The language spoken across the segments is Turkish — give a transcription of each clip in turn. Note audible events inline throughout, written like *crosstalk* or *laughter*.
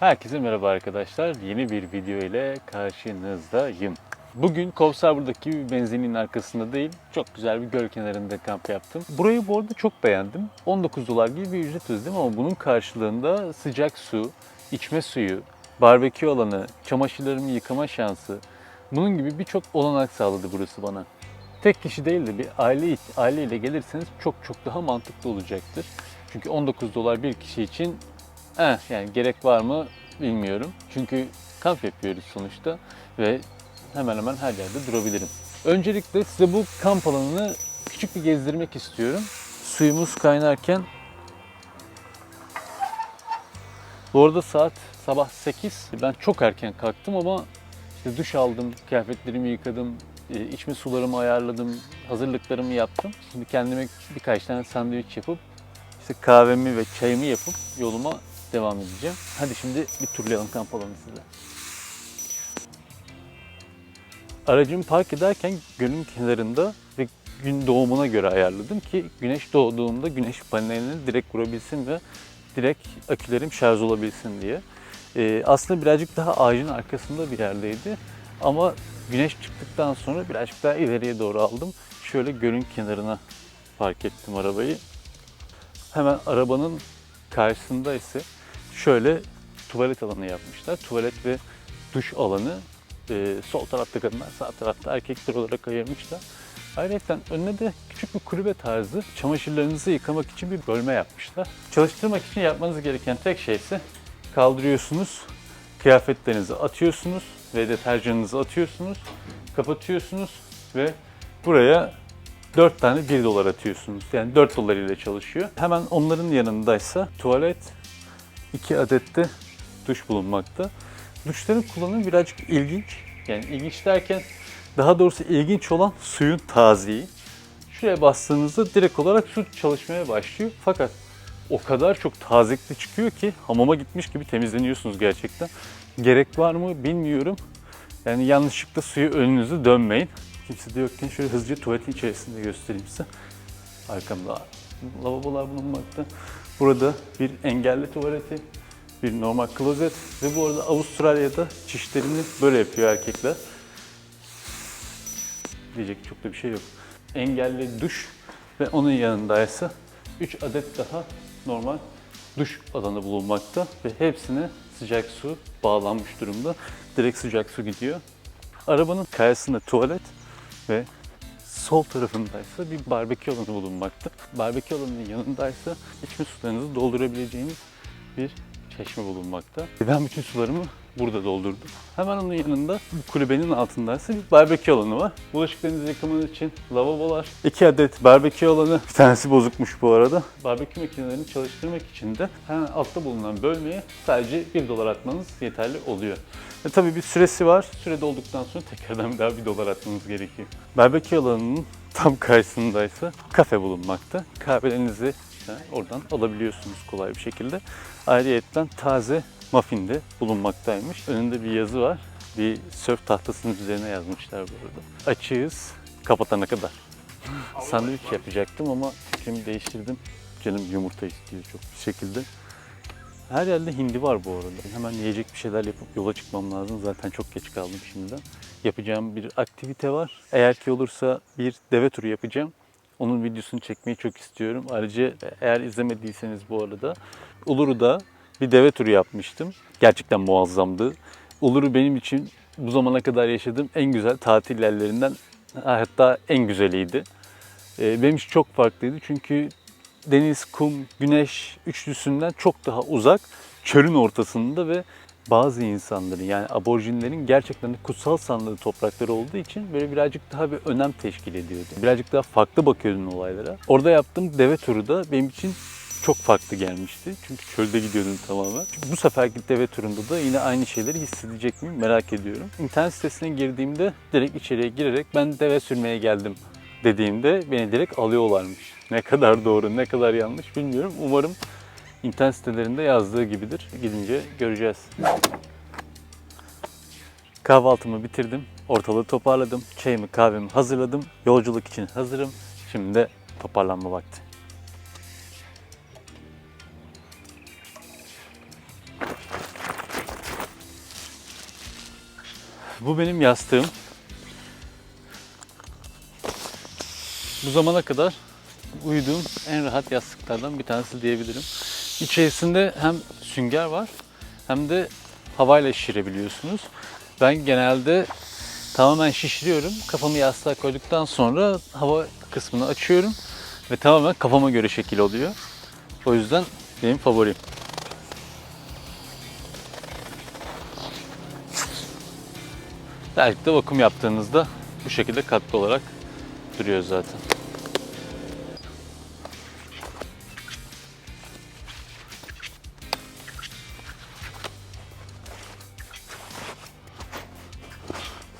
Herkese merhaba arkadaşlar. Yeni bir video ile karşınızdayım. Bugün Kovsarbur'daki bir benzinliğin arkasında değil, çok güzel bir göl kenarında kamp yaptım. Burayı bu arada çok beğendim. 19 dolar gibi bir ücret ödedim ama bunun karşılığında sıcak su, içme suyu, barbekü alanı, çamaşırlarımı yıkama şansı, bunun gibi birçok olanak sağladı burası bana. Tek kişi değil de bir aile aileyle gelirseniz çok çok daha mantıklı olacaktır. Çünkü 19 dolar bir kişi için Eh, yani gerek var mı bilmiyorum. Çünkü kamp yapıyoruz sonuçta ve hemen hemen her yerde durabilirim. Öncelikle size bu kamp alanını küçük bir gezdirmek istiyorum. Suyumuz kaynarken bu arada saat sabah 8. Ben çok erken kalktım ama işte duş aldım, kıyafetlerimi yıkadım, e, içme sularımı ayarladım, hazırlıklarımı yaptım. Şimdi kendime birkaç tane sandviç yapıp işte kahvemi ve çayımı yapıp yoluma devam edeceğim. Hadi şimdi bir turlayalım kamp alanı size. Aracımı park ederken gölün kenarında ve gün doğumuna göre ayarladım ki güneş doğduğunda güneş paneline direkt vurabilsin ve direkt akülerim şarj olabilsin diye. Ee, aslında birazcık daha ağacın arkasında bir yerdeydi ama güneş çıktıktan sonra birazcık daha ileriye doğru aldım. Şöyle gölün kenarına park ettim arabayı. Hemen arabanın karşısında ise şöyle tuvalet alanı yapmışlar. Tuvalet ve duş alanı e, sol tarafta kadınlar, sağ tarafta erkekler olarak ayırmışlar. Ayrıca önüne de küçük bir kulübe tarzı çamaşırlarınızı yıkamak için bir bölme yapmışlar. Çalıştırmak için yapmanız gereken tek şey ise kaldırıyorsunuz, kıyafetlerinizi atıyorsunuz ve deterjanınızı atıyorsunuz, kapatıyorsunuz ve buraya 4 tane 1 dolar atıyorsunuz. Yani 4 dolar ile çalışıyor. Hemen onların yanındaysa tuvalet, 2 adet de duş bulunmakta. Duşların kullanımı birazcık ilginç. Yani ilginç derken daha doğrusu ilginç olan suyun tazeliği. Şuraya bastığınızda direkt olarak su çalışmaya başlıyor. Fakat o kadar çok tazekli çıkıyor ki hamama gitmiş gibi temizleniyorsunuz gerçekten. Gerek var mı bilmiyorum. Yani yanlışlıkla suyu önünüzü dönmeyin. Kimse de yokken şöyle hızlıca tuvaletin içerisinde göstereyim size. Arkamda lavabolar bulunmakta. Burada bir engelli tuvaleti, bir normal klozet ve bu arada Avustralya'da çişlerini böyle yapıyor erkekler. Diyecek çok da bir şey yok. Engelli duş ve onun yanındaysa 3 adet daha normal duş alanı bulunmakta ve hepsine sıcak su bağlanmış durumda. Direkt sıcak su gidiyor. Arabanın kayasında tuvalet ve sol tarafındaysa bir barbekü alanı bulunmakta. Barbekü alanının yanındaysa içme sularınızı doldurabileceğiniz bir çeşme bulunmakta. Ben bütün sularımı burada doldurdum. Hemen onun yanında kulübenin altındaysa bir barbekü alanı var. Bulaşıklarınızı yıkamanız için lavabolar. iki adet barbekü alanı. Bir tanesi bozukmuş bu arada. Barbekü makinelerini çalıştırmak için de hemen altta bulunan bölmeye sadece 1 dolar atmanız yeterli oluyor. Ve tabii bir süresi var. Süre dolduktan sonra tekrardan bir daha 1 dolar atmanız gerekiyor. Barbekü alanının tam karşısındaysa kafe bulunmakta. Kahvelerinizi oradan alabiliyorsunuz kolay bir şekilde. Ayrıyetten taze muffin de bulunmaktaymış. Önünde bir yazı var. Bir sörf tahtasının üzerine yazmışlar bu arada. Açığız kapatana kadar. Sandviç yapacaktım ama fikrimi değiştirdim. Canım yumurta istiyor çok bir şekilde. Her yerde hindi var bu arada. Hemen yiyecek bir şeyler yapıp yola çıkmam lazım. Zaten çok geç kaldım şimdiden. Yapacağım bir aktivite var. Eğer ki olursa bir deve turu yapacağım. Onun videosunu çekmeyi çok istiyorum. Ayrıca eğer izlemediyseniz bu arada Uludağ'da bir deve turu yapmıştım. Gerçekten muazzamdı. Uluru benim için bu zamana kadar yaşadığım en güzel tatil yerlerinden hatta en güzeliydi. Ee, Benim için çok farklıydı çünkü deniz, kum, güneş üçlüsünden çok daha uzak, çölün ortasında ve bazı insanların yani aborjinlerin gerçekten de kutsal sandığı toprakları olduğu için böyle birazcık daha bir önem teşkil ediyordu. Birazcık daha farklı bakıyordun olaylara. Orada yaptığım deve turu da benim için çok farklı gelmişti. Çünkü çölde gidiyordum tamamen. Bu seferki deve turunda da yine aynı şeyleri hissedecek miyim merak ediyorum. İnternet sitesine girdiğimde direkt içeriye girerek ben deve sürmeye geldim dediğimde beni direkt alıyorlarmış. Ne kadar doğru, ne kadar yanlış bilmiyorum. Umarım internet sitelerinde yazdığı gibidir. Gidince göreceğiz. Kahvaltımı bitirdim. Ortalığı toparladım. Çayımı, kahvemi hazırladım. Yolculuk için hazırım. Şimdi de toparlanma vakti. Bu benim yastığım. Bu zamana kadar uyuduğum en rahat yastıklardan bir tanesi diyebilirim. İçerisinde hem sünger var hem de havayla şişirebiliyorsunuz. Ben genelde tamamen şişiriyorum. Kafamı yastığa koyduktan sonra hava kısmını açıyorum ve tamamen kafama göre şekil oluyor. O yüzden benim favorim. Belki de vakum yaptığınızda bu şekilde katlı olarak duruyor zaten.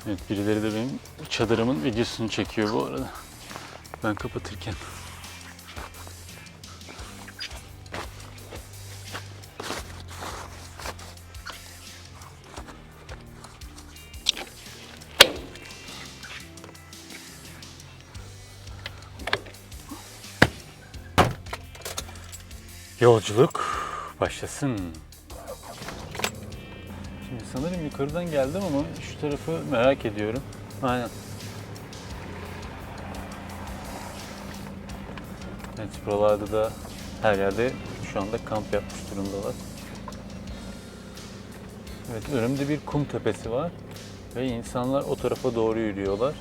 Evet birileri de benim çadırımın videosunu çekiyor bu arada. Ben kapatırken. Yolculuk başlasın. Şimdi sanırım yukarıdan geldim ama şu tarafı merak ediyorum. Aynen. Evet buralarda da her yerde şu anda kamp yapmış durumdalar. Evet önümde bir kum tepesi var ve insanlar o tarafa doğru yürüyorlar.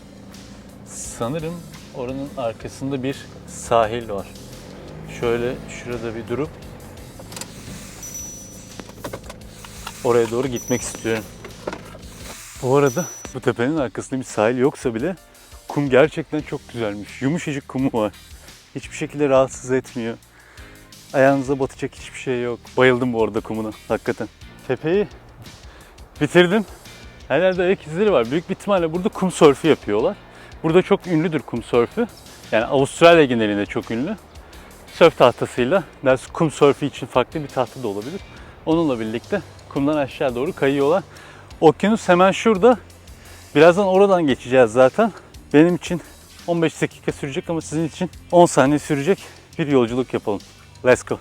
Sanırım oranın arkasında bir sahil var. Şöyle şurada bir durup oraya doğru gitmek istiyorum. Bu arada bu tepenin arkasında bir sahil yoksa bile kum gerçekten çok güzelmiş. Yumuşacık kumu var. Hiçbir şekilde rahatsız etmiyor. Ayağınıza batacak hiçbir şey yok. Bayıldım bu arada kumuna hakikaten. Tepeyi bitirdim. Her yerde ayak izleri var. Büyük bir ihtimalle burada kum sörfü yapıyorlar. Burada çok ünlüdür kum sörfü. Yani Avustralya genelinde çok ünlü. Sörf tahtasıyla, dersi kum sörfü için farklı bir tahta da olabilir. Onunla birlikte kumdan aşağı doğru kayıyorlar. Okyanus hemen şurada. Birazdan oradan geçeceğiz zaten. Benim için 15 dakika sürecek ama sizin için 10 saniye sürecek bir yolculuk yapalım. Let's go.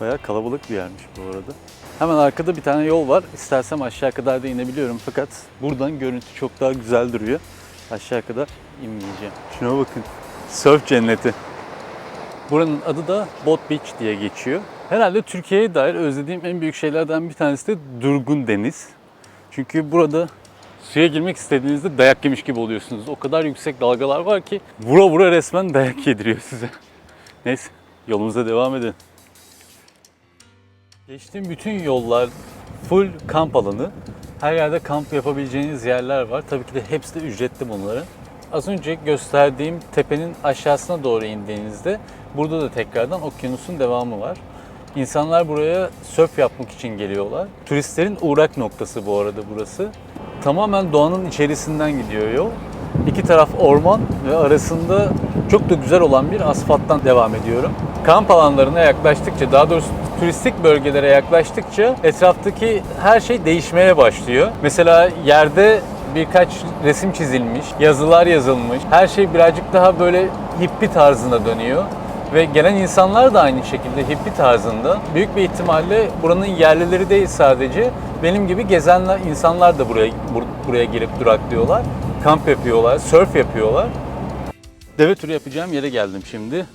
Bayağı kalabalık bir yermiş bu arada. Hemen arkada bir tane yol var. İstersem aşağı kadar da inebiliyorum fakat buradan görüntü çok daha güzel duruyor. Aşağı kadar inmeyeceğim. Şuna bakın. Surf cenneti. Buranın adı da Boat Beach diye geçiyor. Herhalde Türkiye'ye dair özlediğim en büyük şeylerden bir tanesi de durgun deniz. Çünkü burada suya girmek istediğinizde dayak yemiş gibi oluyorsunuz. O kadar yüksek dalgalar var ki vura vura resmen dayak yediriyor size. Neyse yolumuza devam edelim. Geçtiğim bütün yollar full kamp alanı. Her yerde kamp yapabileceğiniz yerler var. Tabii ki de hepsi de ücretli bunların. Az önce gösterdiğim tepenin aşağısına doğru indiğinizde burada da tekrardan okyanusun devamı var. İnsanlar buraya sörf yapmak için geliyorlar. Turistlerin uğrak noktası bu arada burası. Tamamen doğanın içerisinden gidiyor yol. İki taraf orman ve arasında çok da güzel olan bir asfalttan devam ediyorum. Kamp alanlarına yaklaştıkça, daha doğrusu turistik bölgelere yaklaştıkça etraftaki her şey değişmeye başlıyor. Mesela yerde birkaç resim çizilmiş, yazılar yazılmış. Her şey birazcık daha böyle hippi tarzına dönüyor. Ve gelen insanlar da aynı şekilde hippi tarzında. Büyük bir ihtimalle buranın yerlileri değil sadece. Benim gibi gezenler, insanlar da buraya bur- buraya gelip duraklıyorlar. Kamp yapıyorlar, surf yapıyorlar. Deve turu yapacağım yere geldim şimdi.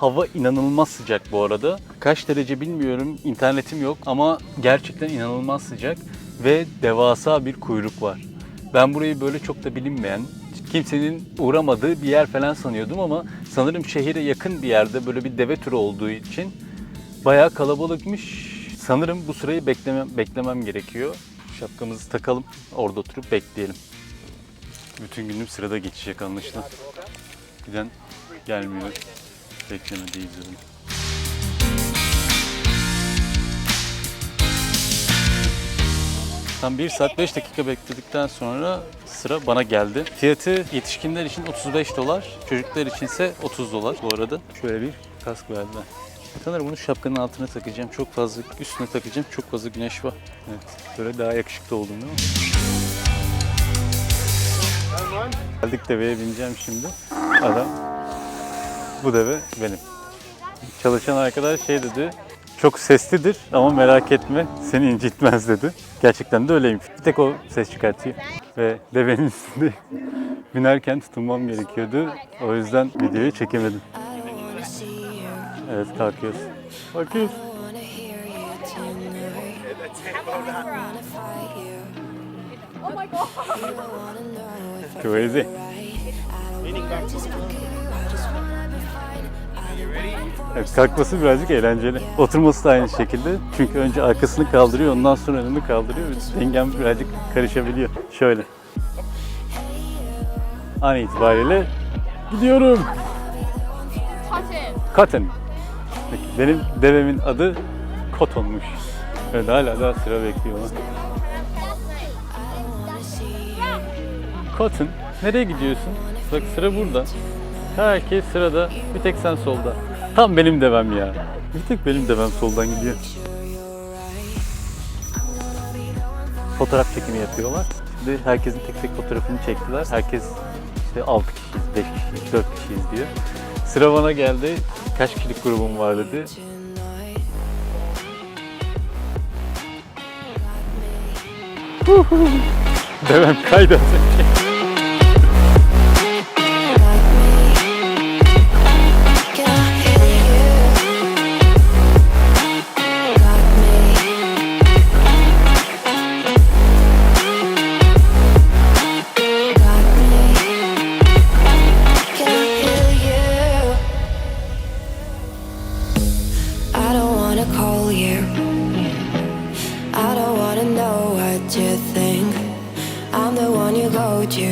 Hava inanılmaz sıcak bu arada. Kaç derece bilmiyorum, internetim yok ama gerçekten inanılmaz sıcak ve devasa bir kuyruk var. Ben burayı böyle çok da bilinmeyen, kimsenin uğramadığı bir yer falan sanıyordum ama sanırım şehire yakın bir yerde böyle bir deve turu olduğu için bayağı kalabalıkmış. Sanırım bu sırayı beklemem, beklemem gerekiyor. Şapkamızı takalım, orada oturup bekleyelim. Bütün günüm sırada geçecek anlaşılan. Giden gelmiyor. Beklemedeyiz öyle. Tam 1 saat 5 dakika bekledikten sonra sıra bana geldi. Fiyatı yetişkinler için 35 dolar, çocuklar için ise 30 dolar bu arada. Şöyle bir kask verdiler. Sanırım bunu şapkanın altına takacağım. Çok fazla üstüne takacağım. Çok fazla güneş var. Evet. Böyle daha yakışıklı oldum değil mi? Geldik deveye bineceğim şimdi. Adam bu deve benim. Çalışan arkadaş şey dedi, Çok seslidir ama merak etme seni incitmez dedi. Gerçekten de öyleymiş. Bir tek o ses çıkartıyor. Ve devenin üstünde *laughs* binerken tutunmam gerekiyordu. O yüzden videoyu çekemedim. Evet kalkıyoruz. Bakıyoruz. Crazy. Evet, kalkması birazcık eğlenceli. Oturması da aynı şekilde. Çünkü önce arkasını kaldırıyor, ondan sonra önünü kaldırıyor. Dengem birazcık karışabiliyor. Şöyle. An itibariyle gidiyorum. Cotton. Peki, benim devemin adı Cotton'muş. Evet hala daha sıra bekliyorlar. Cotton, nereye gidiyorsun? Bak sıra burada. Herkes sırada, bir tek sen solda. Tam benim devem ya. Bir tek benim devem soldan gidiyor. Fotoğraf çekimi yapıyorlar. Şimdi herkesin tek tek fotoğrafını çektiler. Herkes işte 6 kişiyiz, 5 kişiyiz, 4 kişiyiz diyor. Sıra bana geldi. Kaç kişilik grubum var dedi. *laughs* Devem kaydı wanna call you. I don't wanna know what you think. I'm the one you go to.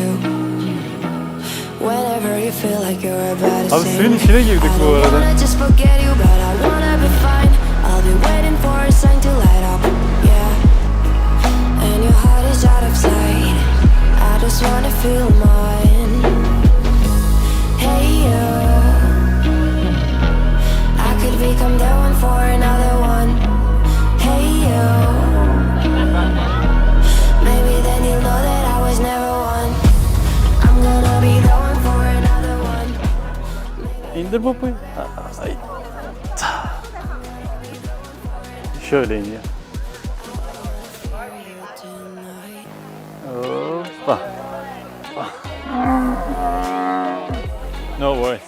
Whenever you feel like you're about to Abi sing. suyun içine girdik I bu don't arada. wanna just forget you, but I wanna be fine. I'll be waiting for a sign to light up, yeah. And your heart is out of sight. I just wanna feel mine. İndir popoyu. Ay. Şöyle iniyor. Hoppa. No worries.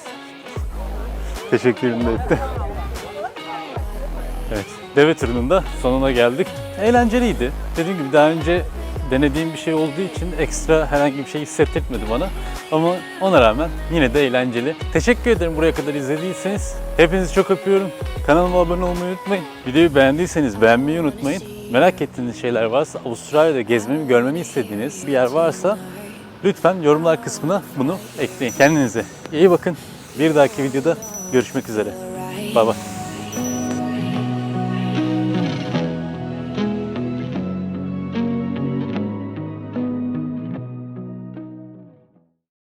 Teşekkürüm de etti. Evet, deve da sonuna geldik. Eğlenceliydi. Dediğim gibi daha önce denediğim bir şey olduğu için ekstra herhangi bir şey hissettirmedi bana. Ama ona rağmen yine de eğlenceli. Teşekkür ederim buraya kadar izlediyseniz. Hepinizi çok öpüyorum. Kanalıma abone olmayı unutmayın. Videoyu beğendiyseniz beğenmeyi unutmayın. Merak ettiğiniz şeyler varsa, Avustralya'da gezmemi, görmemi istediğiniz bir yer varsa lütfen yorumlar kısmına bunu ekleyin. Kendinize iyi bakın. Bir dahaki videoda görüşmek üzere. Bay bay.